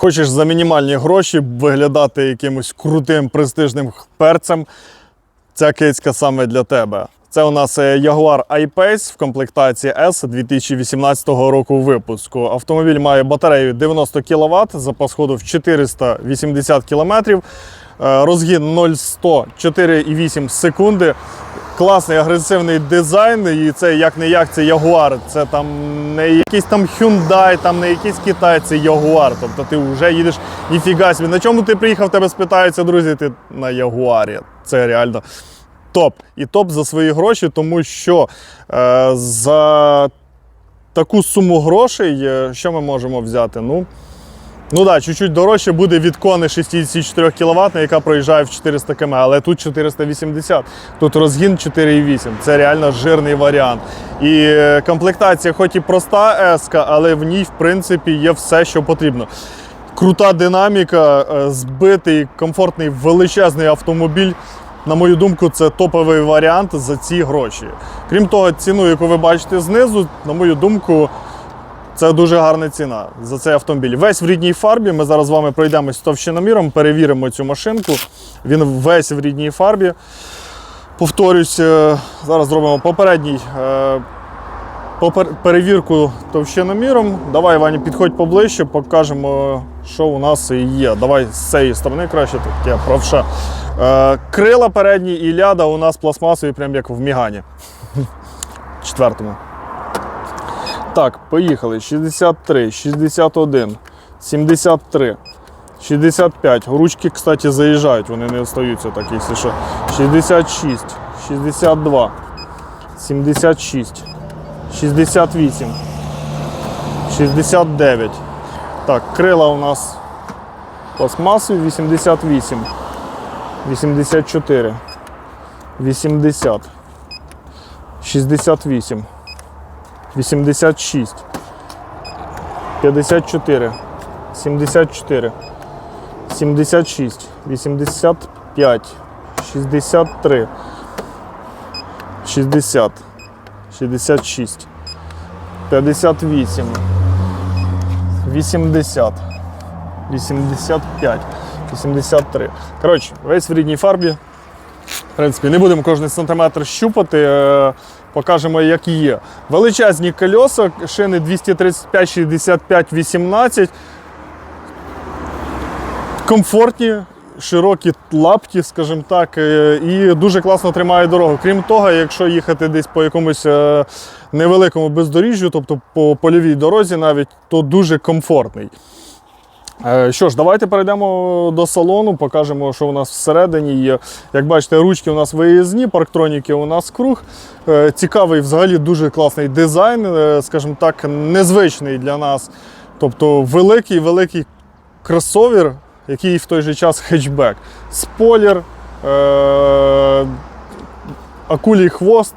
Хочеш за мінімальні гроші виглядати якимось крутим престижним перцем, ця кицька саме для тебе. Це у нас е, Jaguar I-Pace в комплектації S 2018 року випуску. Автомобіль має батарею 90 кВт, запас ходу в 480 км, е, розгін 0-100 4,8 секунди. Класний агресивний дизайн, і це як не як це Jaguar. Це там не якийсь там Hyundai, там не якийсь Китай, це Jaguar. Тобто ти вже їдеш ніфіга собі. На чому ти приїхав, тебе спитаються, друзі, ти на Ягуарі. Це реально топ. І топ за свої гроші, тому що е, за таку суму грошей, е, що ми можемо взяти? Ну, ну да, чуть-чуть дорожче буде від кони 64 кВт, яка проїжджає в 400 км, але тут 480, тут розгін 4,8. Це реально жирний варіант. І е, комплектація, хоч і проста S, але в ній, в принципі, є все, що потрібно. Крута динаміка, е, збитий, комфортний, величезний автомобіль. На мою думку, це топовий варіант за ці гроші. Крім того, ціну, яку ви бачите знизу, на мою думку, це дуже гарна ціна за цей автомобіль. Весь в рідній фарбі. Ми зараз з вами пройдемось товщиноміром, перевіримо цю машинку. Він весь в рідній фарбі. Повторюсь, е, зараз зробимо попередній е, перевірку товщиноміром. Давай, Ваня, підходь поближче, покажемо, що у нас є. Давай з цієї сторони краще, я правша. Е, Крила передні і ляда у нас пластмасові, прям як в Мігані. Четвертому. Так, поїхали. 63, 61, 73, 65. Ручки, кстати, заїжджають, вони не остаються так, якщо що. 66, 62, 76, 68, 69. Так, крила у нас пластмасові 88, 84, 80, 68. 86, 54, 74, 76, 85, 63, 60, 66, 58, 80, 85, 83. Коротше, весь в рідній фарбі. Принципі, не будемо кожен сантиметр щупати, е, покажемо, як є. Величезні кольоса, шини 235, 65, 18. Комфортні, широкі лапті, скажімо так, е, і дуже класно тримає дорогу. Крім того, якщо їхати десь по якомусь е, невеликому бездоріжжю, тобто по польовій дорозі навіть, то дуже комфортний. Е, Що ж, давайте перейдемо до салону, покажемо, що у нас всередині є. Як бачите, ручки у нас виїзні, парктроніки у нас круг. Е, Цікавий, взагалі дуже класний дизайн, е, скажімо так, незвичний для нас. Тобто великий, великий кросовер, який в той же час хетчбек. Спойлер, е- акулій хвост.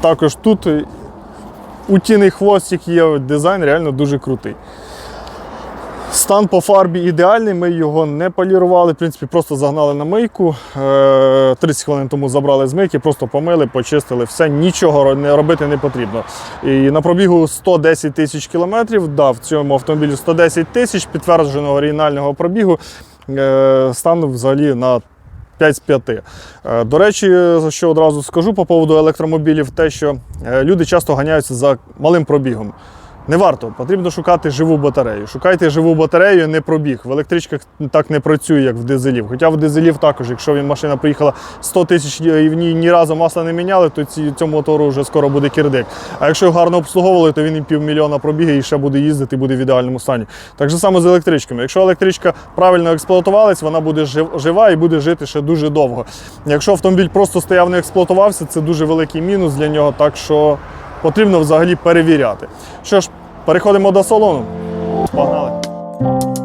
Також тут утіний хвостик є, дизайн реально дуже крутий. Стан по фарбі ідеальний, ми його не полірували, в принципі, просто загнали на мийку. Е, 30 хвилин тому забрали з мийки, просто помили, почистили, все, нічого робити не потрібно. І на пробігу 110 тисяч кілометрів, да, в цьому автомобілі 110 тисяч підтвердженого оригінального пробігу. Е, стан взагалі на 5 з 5. Е, До речі, що одразу скажу по поводу електромобілів, те, що е, люди часто ганяються за малим пробігом. Не варто, потрібно шукати живу батарею. Шукайте живу батарею, не пробіг. В електричках так не працює, як в дизелів. Хоча в дизелів також, якщо він машина приїхала 100 тисяч і в ній ні разу масла не міняли, то ці, цьому мотору вже скоро буде кирдик. А якщо його гарно обслуговували, то він і півмільйона пробігає і ще буде їздити, буде в ідеальному стані. Так же само з електричками. Якщо електричка правильно експлуатувалась, вона буде жив- жива і буде жити ще дуже довго. Якщо автомобіль просто стояв, не експлуатувався, це дуже великий мінус для нього. Так що потрібно взагалі перевіряти. Що ж, переходимо до салону. Погнали.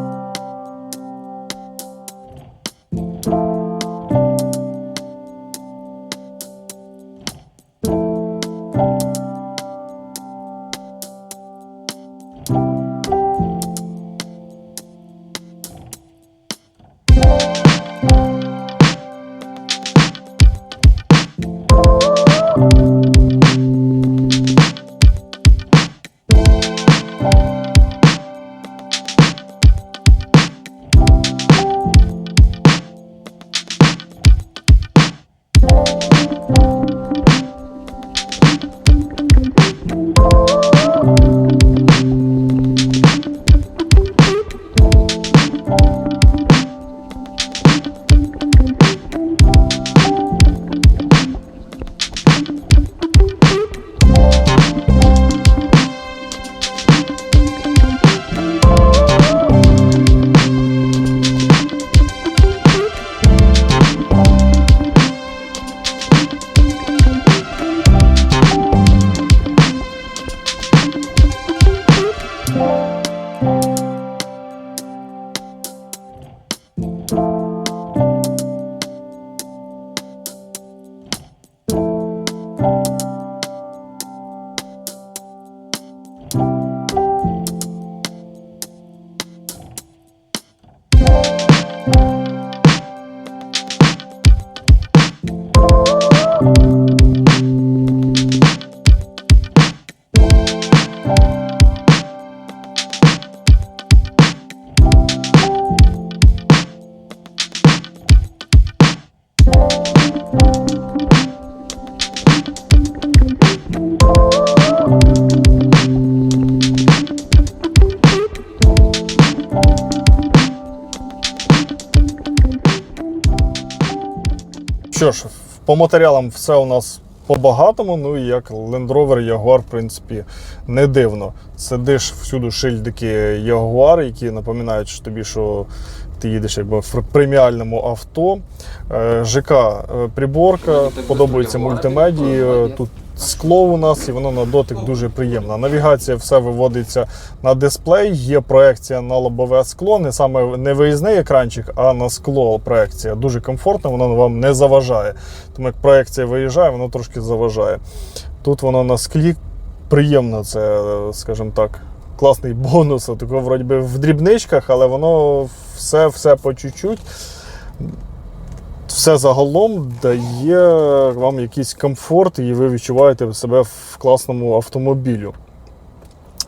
По матеріалам все у нас по-багатому. Ну і як Land Rover Jaguar, в принципі, не дивно. Сидиш всюди шильдики Jaguar, які напоминають що тобі, що ти їдеш якби в преміальному авто. Е, ЖК е, приборка, подобається мультимедії. Тут скло у нас і воно на дотик дуже приємно. Навігація все виводиться на дисплей, є проекція на лобове скло, не саме не виїзний екранчик, а на скло проекція. Дуже комфортно, воно вам не заважає. Тому як проекція виїжджає, воно трошки заважає. Тут воно на склі приємно, це, скажімо так, класний бонус. Такого вроді би в дрібничках, але воно все, все по чуть-чуть. Все загалом дає вам якийсь комфорт, і ви відчуваєте себе в класному автомобілю.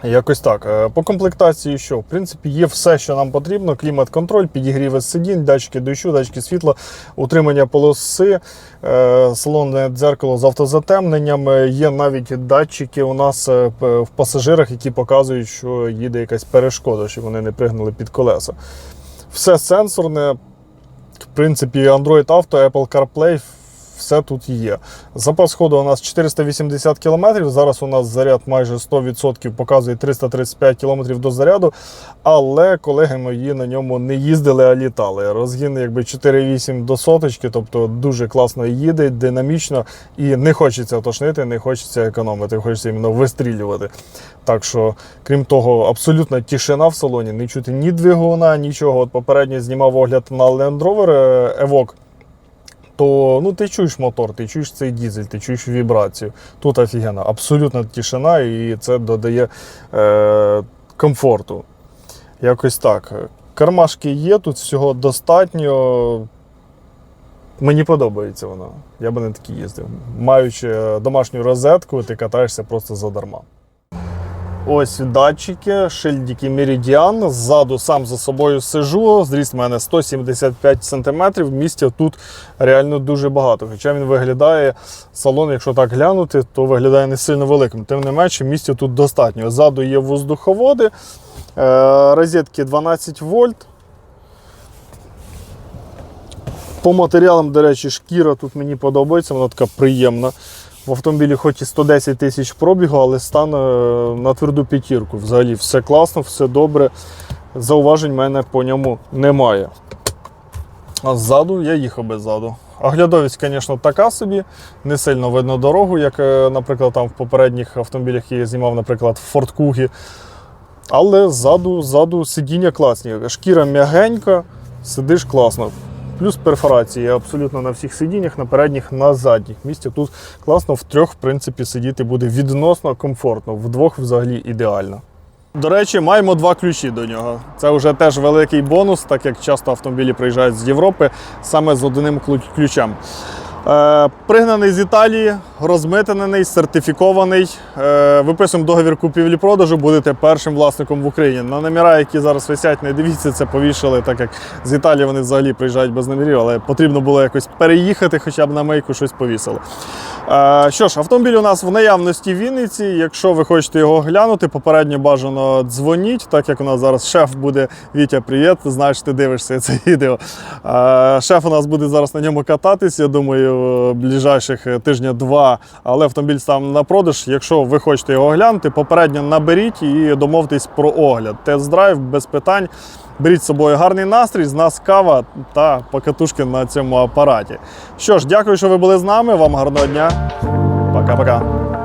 Якось так. Е, По комплектації, що? В принципі, є все, що нам потрібно: клімат-контроль, підігріви сидінь, датчики дощу, датчики світла, утримання полоси, е, салонне дзеркало з автозатемненням. Е, Є навіть датчики у нас в пасажирах, які показують, що їде якась перешкода, щоб вони не пригнули під колеса. Все сенсорне. В принципі, Android Auto, Apple CarPlay, все тут є. Запас ходу у нас 480 км. Зараз у нас заряд майже 100%, показує 335 км до заряду. Але колеги мої на ньому не їздили, а літали. Розгін якби 4,8 до соточки, тобто дуже класно їде, динамічно і не хочеться тошнити, не хочеться економити, хочеться іменно вистрілювати. Так що, крім того, абсолютна тишина в салоні, не чути ні двигуна, нічого. От попередньо знімав огляд на Land Rover е, Evoque, то ну, ти чуєш мотор, ти чуєш цей дізель, ти чуєш вібрацію. Тут офігенно, абсолютна тишина, і це додає е, комфорту. Якось так. Кармашки є, тут всього достатньо. Мені подобається вона. Я би не такі їздив. Маючи домашню розетку, ти катаєшся просто задарма. Ось датчики, шильдики Meridian. Ззаду сам за собою сижу. Зріст в мене 175 см. Місця тут реально дуже багато. Хоча він виглядає, салон, якщо так глянути, то виглядає не сильно великим. Тим не менше, місця тут достатньо. Ззаду є воздуховоди, е, розетки 12 вольт. По матеріалам, до речі, шкіра тут мені подобається, вона така приємна. В автомобілі хоч і 110 тисяч пробігу, але стане на тверду п'ятірку. Взагалі все класно, все добре. Зауважень в мене по ньому немає. А ззаду я їхав без ззаду. Оглядовість, звісно, така собі. Не сильно видно дорогу, як, е, наприклад, там в попередніх автомобілях я знімав, наприклад, в Ford Kugi. Але ззаду, ззаду сидіння класні. Шкіра м'ягенька, сидиш класно. Плюс перфорації абсолютно на всіх сидіннях, на передніх, на задніх. місцях. тут класно, в трьох, в принципі, сидіти буде відносно комфортно, вдвох взагалі ідеально. До речі, маємо два ключі до нього. Це вже теж великий бонус, так як часто автомобілі приїжджають з Європи саме з одним ключем. Е, пригнаний з Італії, розмитнений, сертифікований. Е, виписуємо договір купівлі-продажу, будете першим власником в Україні. На номера, які зараз висять, не дивіться, це повішали, так як з Італії вони взагалі приїжджають без номерів, але потрібно було якось переїхати, хоча б на мейку щось повісили. Е, що ж, автомобіль у нас в наявності в Вінниці. Якщо ви хочете його глянути, попередньо бажано дзвоніть, так як у нас зараз шеф буде Вітя, привіт, знаєш, ти дивишся це відео. Шеф у нас буде зараз на ньому кататись, я думаю, ближайших тижня-два, але автомобіль став на продаж. Якщо ви хочете його оглянути, попередньо наберіть і домовтесь про огляд. Тест-драйв без питань. Беріть з собою гарний настрій, з нас кава та покатушки на цьому апараті. Що ж, дякую, що ви були з нами. Вам гарного дня. Пока-пока.